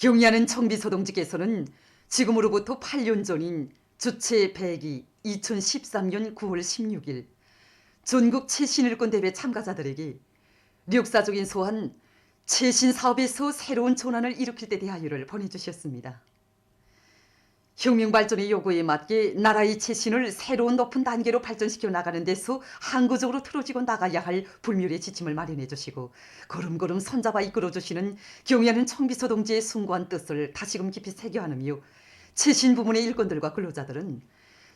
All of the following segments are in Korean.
경의하는 청비서동지께서는 지금으로부터 8년 전인 주체 100이 2013년 9월 16일 전국 최신일권 대회 참가자들에게 역사적인 소한 최신 사업에서 새로운 전환을 일으킬 때 대하여를 보내주셨습니다. 혁명 발전의 요구에 맞게 나라의 최신을 새로운 높은 단계로 발전시켜 나가는 데서 항구적으로 틀어지고 나가야 할 불멸의 지침을 마련해 주시고 걸음걸음 손잡아 이끌어 주시는 경의하는 청비서 동지의 숭고한 뜻을 다시금 깊이 새겨안으며 최신 부문의 일꾼들과 근로자들은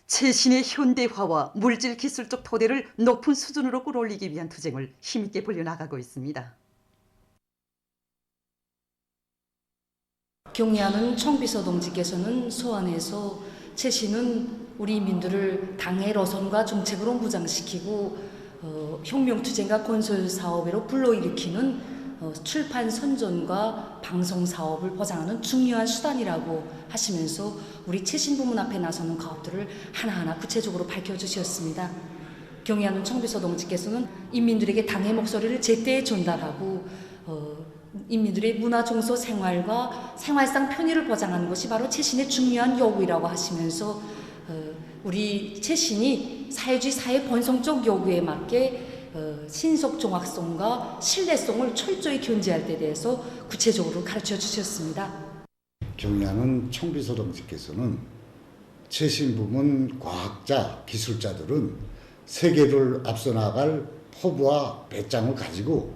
최신의 현대화와 물질 기술적 토대를 높은 수준으로 끌어올리기 위한 투쟁을 힘있게 벌려나가고 있습니다. 경의하는 청비서 동지께서는 소환해서 최신은 우리 민들을 당의 로선과 정책으로 무장시키고 어, 혁명투쟁과 건설사업으로 불러일으키는 어, 출판 선전과 방송 사업을 보장하는 중요한 수단이라고 하시면서 우리 최신 부문 앞에 나서는 가업들을 하나하나 구체적으로 밝혀주셨습니다. 경의하는 청비서 동지께서는 인민들에게 당의 목소리를 제때 전달하고 어, 인민들의 문화 정서 생활과 생활상 편의를 보장하는 것이 바로 최신의 중요한 요구이라고 하시면서 어, 우리 최신이 사회주의 사회 본성적 요구에 맞게 어, 신속 종합성과 신뢰성을 철저히 견지할 때 대해서 구체적으로 가르쳐 주셨습니다. 경의하는 청비서 동지께서는 최신 부문 과학자, 기술자들은 세계를 앞서 나갈 포부와 배짱을 가지고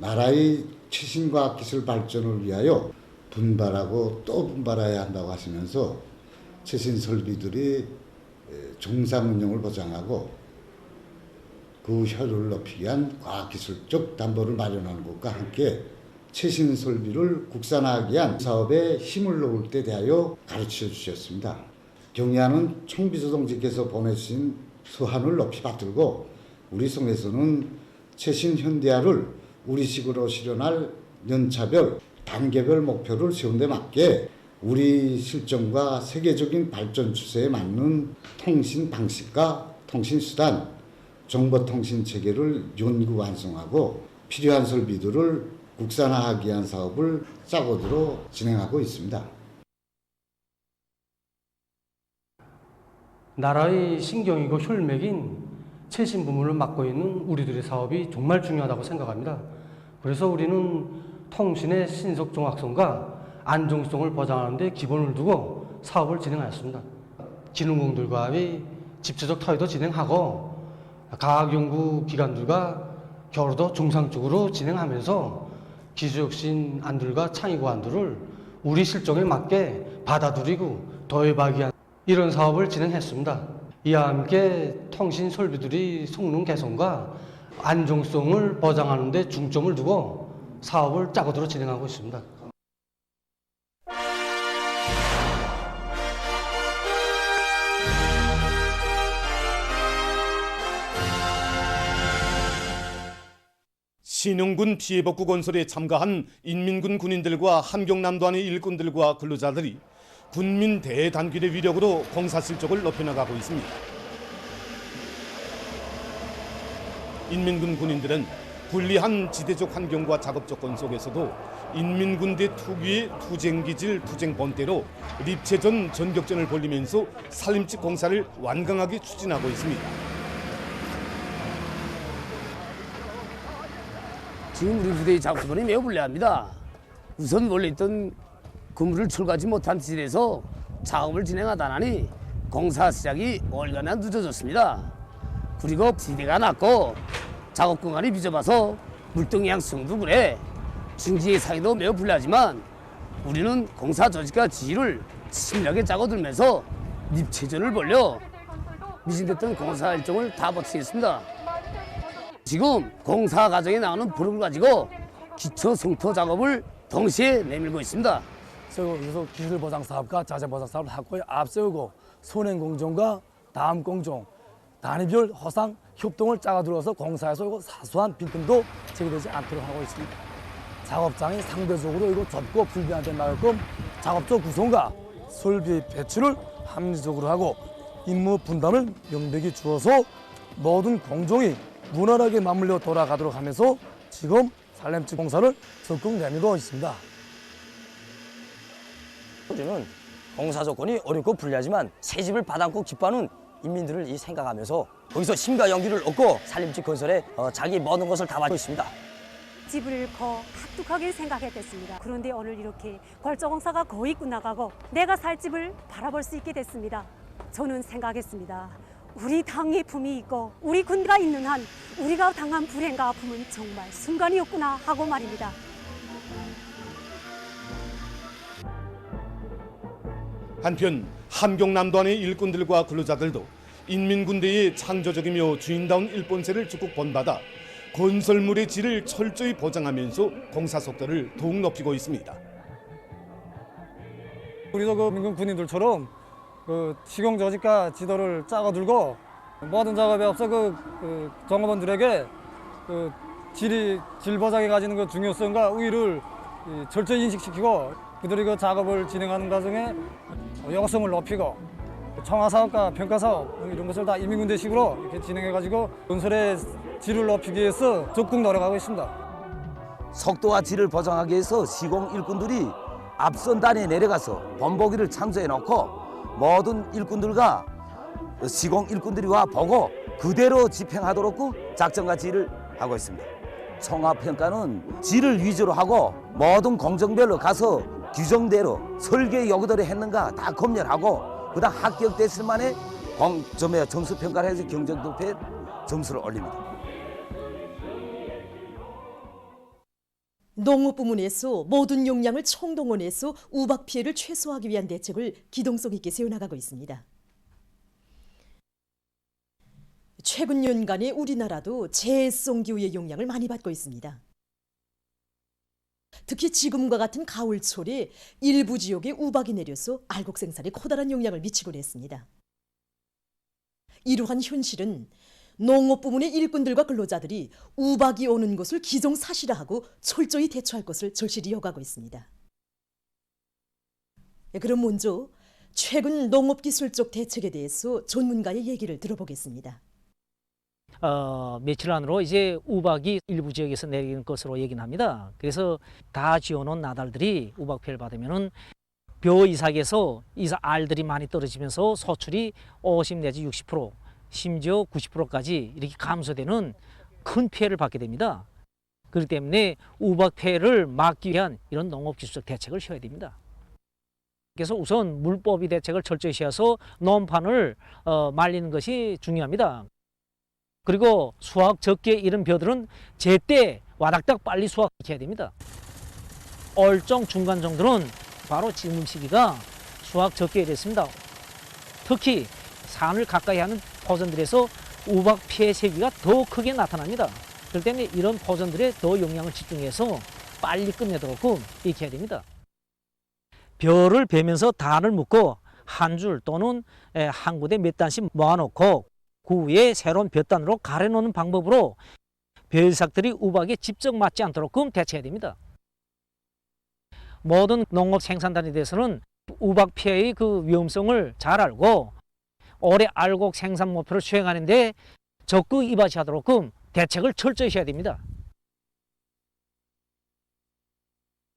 나라의 최신 과학 기술 발전을 위하여 분발하고 또 분발해야 한다고 하시면서 최신 설비들이 종상 운영을 보장하고 그 효율을 높이기 위한 과학기술적 담보를 마련하는 것과 함께 최신 설비를 국산화하기 위한 사업에 힘을 놓을 때 대하여 가르쳐 주셨습니다. 경의하는 총비서 동지께서 보내주신 수한을 높이 받들고 우리 성에서는 최신 현대화를 우리식으로 실현할 연차별, 단계별 목표를 세운 데 맞게 우리 실정과 세계적인 발전 추세에 맞는 통신 방식과 통신 수단, 정보통신 체계를 연구 완성하고 필요한 설비들을 국산화하기 위한 사업을 짜고들어 진행하고 있습니다. 나라의 신경이고 혈맥인 최신 부문을 맡고 있는 우리들의 사업이 정말 중요하다고 생각합니다. 그래서 우리는 통신의 신속 정확성과 안정성을 보장하는 데 기본을 두고 사업을 진행하였습니다. 기능공들과의 집체적 타의도 진행하고 과학연구 기관들과 교류도 정상적으로 진행하면서 기술혁신 안들과 창의고 안들을 우리 실정에 맞게 받아들이고 도입하기 위한 이런 사업을 진행했습니다. 이와 함께 통신 설비들이 성능 개선과 안정성을 보장하는 데 중점을 두고 사업을 짜고들어 진행하고 있습니다. 신흥군 피해복구 건설에 참가한 인민군 군인들과 함경남도안의 일꾼들과 근로자들이 군민 대단결의 위력으로 공사 실적을 높여나가고 있습니다. 인민군 군인들은 불리한 지대적 환경과 작업 조건 속에서도 인민군대 특유의 투쟁기질 투쟁본대로 립체전 전격전을 벌리면서 살림집 공사를 완강하게 추진하고 있습니다. 지금 우리 부대의 작업수반이 매우 불리합니다. 우선 원래 있던 건물을 철거하지 못한 지대에서 작업을 진행하다니 공사 시작이 월간나 늦어졌습니다. 그리고 지대가 낮고 작업 공간이 비좁아서 물동 양성도 그래 중지의 상의도 매우 불리하지만 우리는 공사 조직과 지휘를 친밀하게 짜고들면서 립체전을 벌려 미진됐던 공사 일정을 다 버티겠습니다. 지금 공사 과정에 나오는 부름을 가지고 기초 성토 작업을 동시에 내밀고 있습니다. 그래서 기술 보상 사업과 자재 보상 사업을 확고히 앞세우고 선행 공정과 다음 공정, 단위별 허상 협동을 짜가 들어서 공사에서 이거 사소한 빈틈도 제기되지 않도록 하고 있습니다. 작업장이 상대적으로 이거 좁고 불편하게 나게끔 작업조 구성과 설비 배치를 합리적으로 하고 임무 분담을 명백히 주어서 모든 공정이 무난하게 맞물려 돌아가도록 하면서 지금 살렘집 공사를 적극 내밀고 있습니다. 우리는 공사 조건이 어렵고 불리하지만 새 집을 받아안고 기뻐하는 인민들을 이 생각하면서 거기서 힘과 용기를 얻고 살림집 건설에 어, 자기 모든 것을 다 바치고 있습니다. 집을 거 각tuk하게 생각했댔습니다. 그런데 오늘 이렇게 골조공사가 거의 끝나가고 내가 살 집을 바라볼 수 있게 됐습니다. 저는 생각했습니다. 우리 당의 품이 있고 우리 군대가 있는 한 우리가 당한 불행과 아픔은 정말 순간이었구나 하고 말입니다. 한편 함경남도 안의 일꾼들과 근로자들도 인민군대의 창조적이며 주인다운 일본세를 적극 본받아 건설물의 질을 철저히 보장하면서 공사 속도를 더욱 높이고 있습니다. 우리도 그 민군 군인들처럼 그 시공 저지가 지도를 짜가 들고 모든 작업에 앞서 그, 그 종업원들에게 그 질이 질 보장에 가지는 그 중요성과 이 철저히 인식시키고 그들이 그 작업을 진행하는 과정에 영성을 높이고 청화 사업과 평가 사업 이런 것을 다 인민군대식으로 이렇게 진행해가지고 건설의 질을 높이기 위해서 적극 노력하고 있습니다. 속도와 질을 보장하기 위해서 시공 일꾼들이 앞선 단에 내려가서 본보기를 창조해 놓고 모든 일꾼들과 시공 일꾼들이 와 보고 그대로 집행하도록 작전과 지휘를 하고 있습니다. 총합평가는 질을 위주로 하고 모든 공정별로 가서 규정대로 설계 요구대로 했는가 다 검열하고 그다음 합격됐을 만에 공점에 점수 평가를 해서 경쟁 도표에 점수를 올립니다. 농업 부문에서 모든 역량을 총동원해서 우박 피해를 최소화하기 위한 대책을 기동성 있게 세워나가고 있습니다. 최근 년간에 우리나라도 재해성 기후의 영향을 많이 받고 있습니다. 특히 지금과 같은 가을철에 일부 지역에 우박이 내려서 알곡 생산에 커다란 영향을 미치곤 했습니다. 이러한 현실은 농업 부문의 일꾼들과 근로자들이 우박이 오는 것을 기정사실화 하고 철저히 대처할 것을 절실히 요구하고 있습니다. 예, 그럼 먼저 최근 농업기술적 대책에 대해서 전문가의 얘기를 들어보겠습니다. 어, 며칠 안으로 이제 우박이 일부 지역에서 내리는 것으로 얘기는 합니다. 그래서 다 지어놓은 나달들이 우박 피해를 받으면은 벼 이삭에서 이삭 알들이 많이 떨어지면서 소출이 50 내지 60% 심지어 90%까지 이렇게 감소되는 큰 피해를 받게 됩니다. 그렇기 때문에 우박 피해를 막기 위한 이런 농업 기술적 대책을 세워야 됩니다. 그래서 우선 물법이 대책을 철저히 세워서 논판을 어, 말리는 것이 중요합니다. 그리고 수확 적기에 이른 벼들은 제때 와닥닥 빨리 수확해야 됩니다. 얼종 중간 정도는 바로 지금 시기가 수확 적기에 됐습니다. 특히 산을 가까이 하는 포전들에서 우박 피해 세기가 더 크게 나타납니다. 그렇기 때문에 이런 포전들에 더 영향을 집중해서 빨리 끝내도록 해야 됩니다. 벼를 베면서 단을 묶고 한 줄 또는 한 구대 몇 단씩 모아놓고 그 위에 새로운 볕단으로 가려놓는 방법으로 벼이삭들이 우박에 직접 맞지 않도록 대처해야 됩니다. 모든 농업 생산단에 대해서는 우박 피해의 그 위험성을 잘 알고 올해 알곡 생산 목표를 수행하는데 적극 이바지하도록 대책을 철저히 해야 됩니다.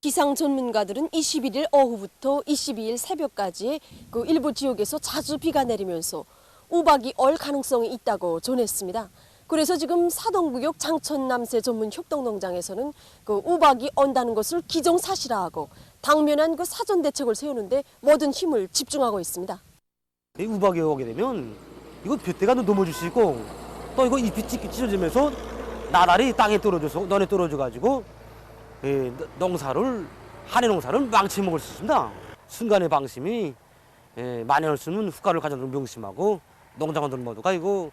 기상 전문가들은 21일 오후부터 22일 새벽까지 그 일부 지역에서 자주 비가 내리면서 우박이 얼 가능성이 있다고 전했습니다. 그래서 지금 사동구역 장천남새 전문 협동농장에서는 그 우박이 온다는 것을 기정사실화하고 당면한 그 사전 대책을 세우는데 모든 힘을 집중하고 있습니다. 이 우박이 오게 되면 이거 볕대가 넘어질 수 있고 또 이거 잎이 찢- 찢어지면서 나달이 땅에 떨어져서 너네 떨어져 가지고 예, 농사를 한해 농사를 망쳐 먹을 수 있습니다. 순간의 방심이 예, 만연을 쓰는 후과를 가져오는 명심하고 농장원들 모두가 이거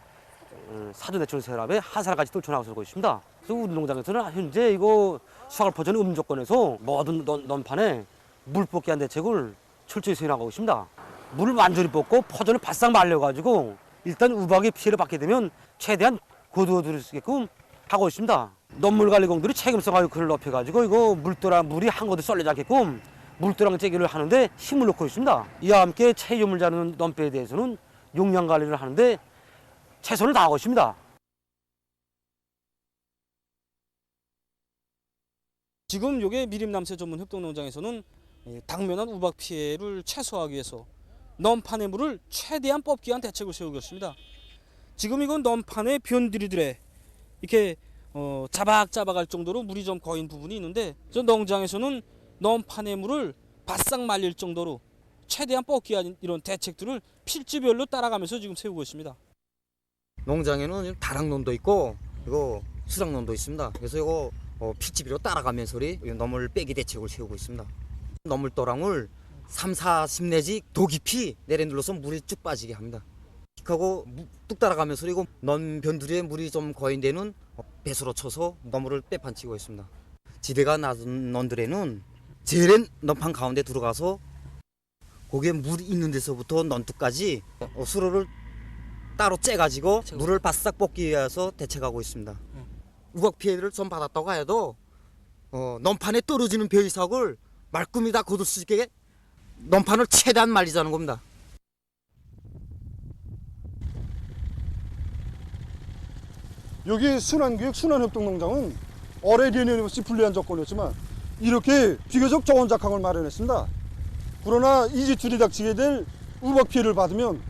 어, 사전대출 세랍에 하사까지 떨쳐나가고 있습니다. 그래서 우리 농장에서는 현재 이거 수확을 포전 음 조건에서 모든 논, 논판에 물 뽑기 한 대책을 철저히 수행하고 있습니다. 물을 완전히 뽑고 포전을 바싹 말려가지고 일단 우박의 피해를 받게 되면 최대한 고도들을 수 있게끔 하고 있습니다. 논물관리공들이 책임성하고 그를 높여가지고 이거 물도라 물이 한 곳에 쏠리지 않게끔 물도랑 째기를 하는데 힘을 놓고 있습니다. 이와 함께 체유물 자는 논배에 대해서는 용량 관리를 하는데 최선을 다하고 있습니다. 지금 요게 미림남새 전문 협동농장에서는 예, 당면한 우박 피해를 최소화하기 위해서 넘판의 물을 최대한 뽑기 위한 대책을 세우겠습니다. 지금 이건 넘판의 변두리들에 이렇게 어, 자박자박할 정도로 물이 좀 고인 부분이 있는데 저 농장에서는 넘판의 물을 바싹 말릴 정도로 최대한 뽑기 위한 이런 대책들을 필지별로 따라가면서 지금 세우고 있습니다. 농장에는 다락논도 있고 이거 수락논도 있습니다. 그래서 이거 어, 피치비로 따라가면서 우리 너물 빼기 대책을 세우고 있습니다. 너물도랑을 3, 40 내지 도 깊이 내려눌러서 물이 쭉 빠지게 합니다. 하고 뚝 따라가면서 이거 넌 변두리에 물이 좀 고인 데는 어, 배수로 쳐서 너물을 빼판치고 있습니다. 지대가 낮은 넌들에는 제일 넌판 가운데 들어가서 거기에 물이 있는 데서부터 넌뚝까지 어, 수로를 따로 째가지고 물을 바싹 뽑기 위해서 대책하고 있습니다. 우박 피해를 좀 받았다고 해도 어, 넘판에 떨어지는 벼이삭을 말끔히 다 거둘 수 있게 넘판을 최대한 말리자는 겁니다. 여기 순환교육 순환협동농장은 어뢰리는 없이 불리한 조건이었지만 이렇게 비교적 좋은 작황을 마련했습니다. 그러나 이지출이 닥치게 될 우박 피해를 받으면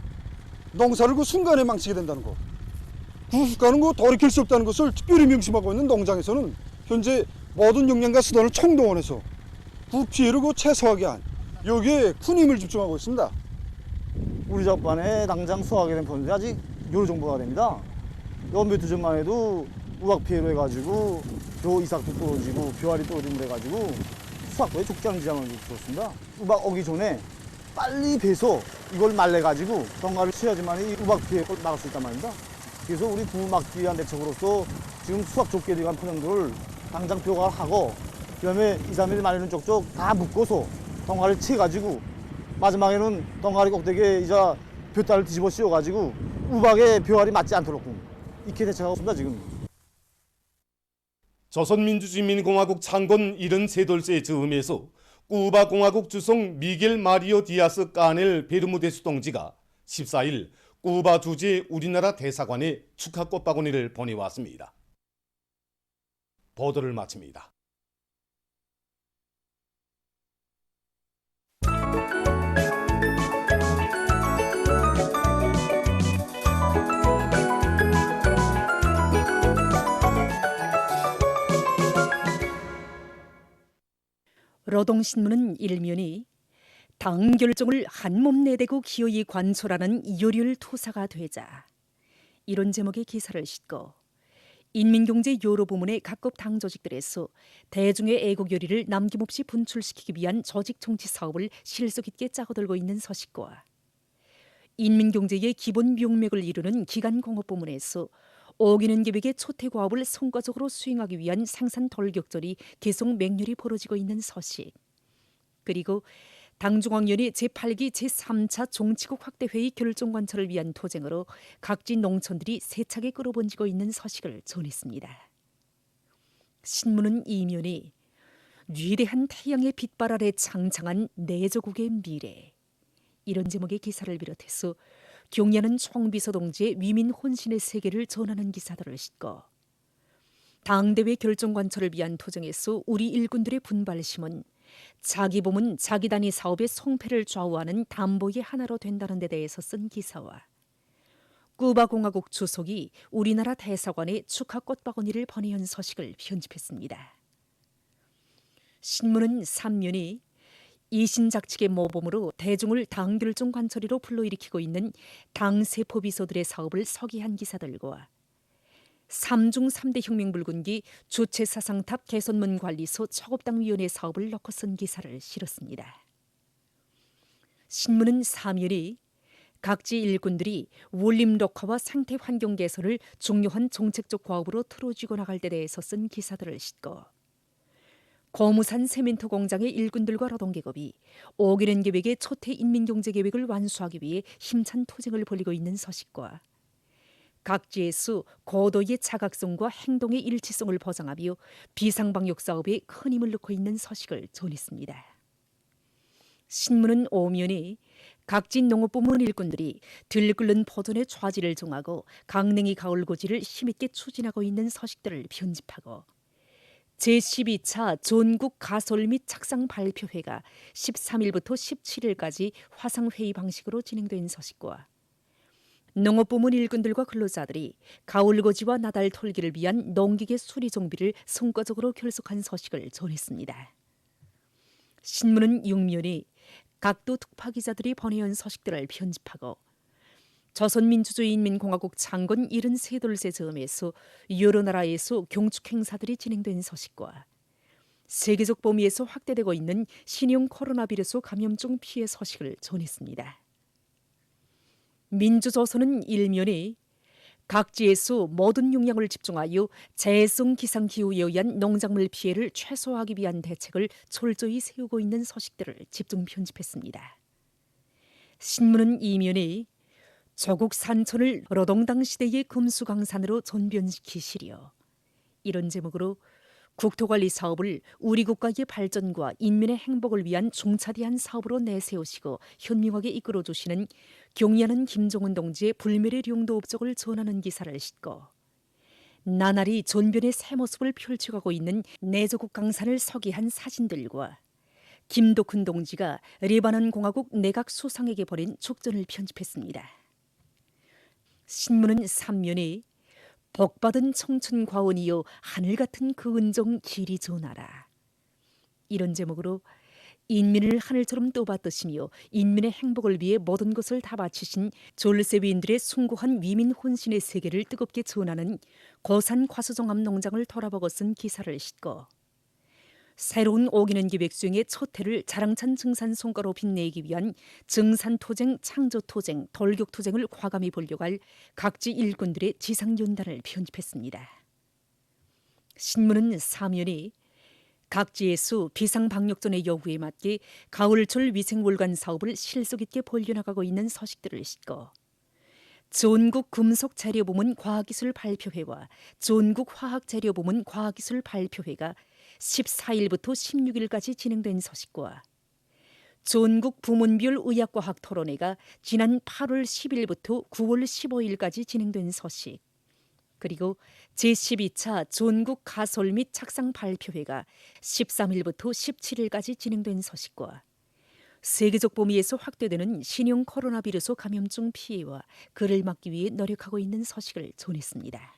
농사를 그 순간에 망치게 된다는 거. 그 후과는 그 돌이킬 수 없다는 것을 특별히 명심하고 있는 농장에서는 현재 모든 역량과 수단을 총동원해서 그 피해를 그 최소화하게 한 여기에 큰 힘을 집중하고 있습니다. 우리 잡반에 당장 수확하게 된 번이 아직 요 정도가 됩니다. 연몇 주 전만 해도 우박 피해로 해가지고 벼 이삭도 떨어지고 벼알이 떨어지고 그래가지고 수확도에 족장 지장을 주었습니다. 우박 오기 전에 빨리 베서 이걸 말려가지고 덩가를 쳐야지만 이 우박 피해를 막을 수 있단 말입니다. 그래서 우리 부 막기 위한 대책으로서 지금 수확 좁게 들어간 포장들을 당장 벼갈하고 그 다음에 2, 3일 말리는 쪽쪽 다 묶어서 덩가를 채가지고 마지막에는 덩가리 꼭대기에 이제 벼다를 뒤집어 씌워가지고 우박에 벼알이 맞지 않도록 이렇게 대책하고 있습니다 지금. 조선민주주의민공화국 창건 73돌째 즈음에서 쿠바공화국 주성 미겔 마리오 디아스 까넬 베르무데스 동지가 14일 쿠바 주재 우리나라 대사관에 축하 꽃 바구니를 보내왔습니다. 보도를 마칩니다. 노동신문은 일면이 당 결정을 한몸 내대고 기어이 관철하는 이요리를 토사가 되자 이런 제목의 기사를 싣고 인민경제 요로 부문의 각급 당 조직들에서 대중의 애국 요리를 남김없이 분출시키기 위한 조직 정치 사업을 실속 있게 짜고들고 있는 서식과 인민경제의 기본 명맥을 이루는 기간 공업 부문에서 오기는 계획의 초태과업을 성과적으로 수행하기 위한 생산 돌격전이 계속 맹렬히 벌어지고 있는 서식. 그리고 당중앙위원회 제8기 제3차 정치국 확대회의 결정 관철을 위한 토쟁으로 각지 농촌들이 세차게 끌어번지고 있는 서식을 전했습니다. 신문은 이면이 위대한 태양의 빛발 아래 창창한 내조국의 미래 이런 제목의 기사를 비롯해서 경야는 총비서 동지의 위민 혼신의 세계를 전하는 기사들을 싣고 당대회 결정 관철을 위한 토정에서 우리 일군들의 분발심은 자기 몸은 자기 단위 사업의 성패를 좌우하는 담보의 하나로 된다는 데 대해서 쓴 기사와 쿠바 공화국 주석이 우리나라 대사관에 축하 꽃바구니를 보내온 서식을 편집했습니다. 신문은 삼면이 이신작 측의 모범으로 대중을 당 결정 관철이로 불러일으키고 있는 당 세포 비서들의 사업을 서기한 기사들과 삼중 3대 혁명 불군기 주체 사상탑 개선문 관리소 척업당 위원회 사업을 넣고 쓴 기사를 실었습니다. 신문은 사면이 각지 일꾼들이 원림 녹화와 상태 환경 개선을 중요한 정책적 과업으로 틀어쥐고 나갈 때 대해서 쓴 기사들을 싣고 고무산 세멘트 공장의 일꾼들과 노동계급이 오기는 계획의 초태 인민경제 계획을 완수하기 위해 힘찬 투쟁을 벌이고 있는 서식과 각지에서 고도의 자각성과 행동의 일치성을 보장하며 비상방역 사업에 큰 힘을 넣고 있는 서식을 전했습니다. 신문은 오면이 각지 농업부문 일꾼들이 들끓는 포전의 좌지를 정하고 강냉이 가을 고지를 힘있게 추진하고 있는 서식들을 편집하고 제12차 전국 가설 및 착상 발표회가 13일부터 17일까지 화상회의 방식으로 진행된 서식과 농업부문 일꾼들과 근로자들이 가을고지와 나달 털기를 위한 농기계 수리 정비를 성과적으로 결속한 서식을 전했습니다. 신문은 육면이 각도 특파 기자들이 번외한 서식들을 편집하고 조선민주주의인민공화국 창건 73돌세 즈음에서 여러 나라에서 경축 행사들이 진행된 서식과 세계적 범위에서 확대되고 있는 신형 코로나 비루스 감염증 피해 서식을 전했습니다. 민주조선은 일면에 각지에서 모든 역량을 집중하여 재해성 기상 기후에 의한 농작물 피해를 최소화하기 위한 대책을 철저히 세우고 있는 서식들을 집중 편집했습니다. 신문은 이면에 조국 산천을 노동당 시대의 금수강산으로 전변시키시려 이런 제목으로 국토관리 사업을 우리 국가의 발전과 인민의 행복을 위한 중차대한 사업으로 내세우시고 현명하게 이끌어 주시는 경의하는 김종은 동지의 불멸의 용도 업적을 전하는 기사를 싣고 나날이 전변의 새 모습을 펼쳐가고 있는 내조국 강산을 서기한 사진들과 김덕훈 동지가 레바논 공화국 내각 수상에게 벌인 촉전을 편집했습니다. 신문은 3면에 복받은 청춘 과원이여 하늘 같은 그 은종 길이 전하라. 이런 제목으로 인민을 하늘처럼 떠받드시며 인민의 행복을 위해 모든 것을 다 바치신 졸세위인들의 숭고한 위민 혼신의 세계를 뜨겁게 전하는 고산 과수종합 농장을 돌아보고 쓴 기사를 싣고 새로운 오기는 기획 수행의 첫 해를 자랑찬 증산 성과로 빛내기 위한 증산 토쟁, 창조 토쟁, 돌격 토쟁을 과감히 보려고 할 각지 일꾼들의 지상 연단을 편집했습니다. 신문은 사면이 각지에서 비상방역전의 요구에 맞게 가을철 위생월간 사업을 실속 있게 벌려나가고 있는 서식들을 싣고 전국 금속재료부문 과학기술 발표회와 전국 화학재료부문 과학기술 발표회가 14일부터 16일까지 진행된 서식과 전국 부문별 의학과학 토론회가 지난 8월 10일부터 9월 15일까지 진행된 서식 그리고 제12차 전국 가설 및 착상 발표회가 13일부터 17일까지 진행된 서식과 세계적 범위에서 확대되는 신형 코로나 비루스 감염증 피해와 그를 막기 위해 노력하고 있는 서식을 전했습니다.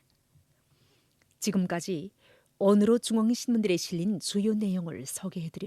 지금까지 오늘로 중앙신문들에 실린 주요 내용을 소개해드렸습니다.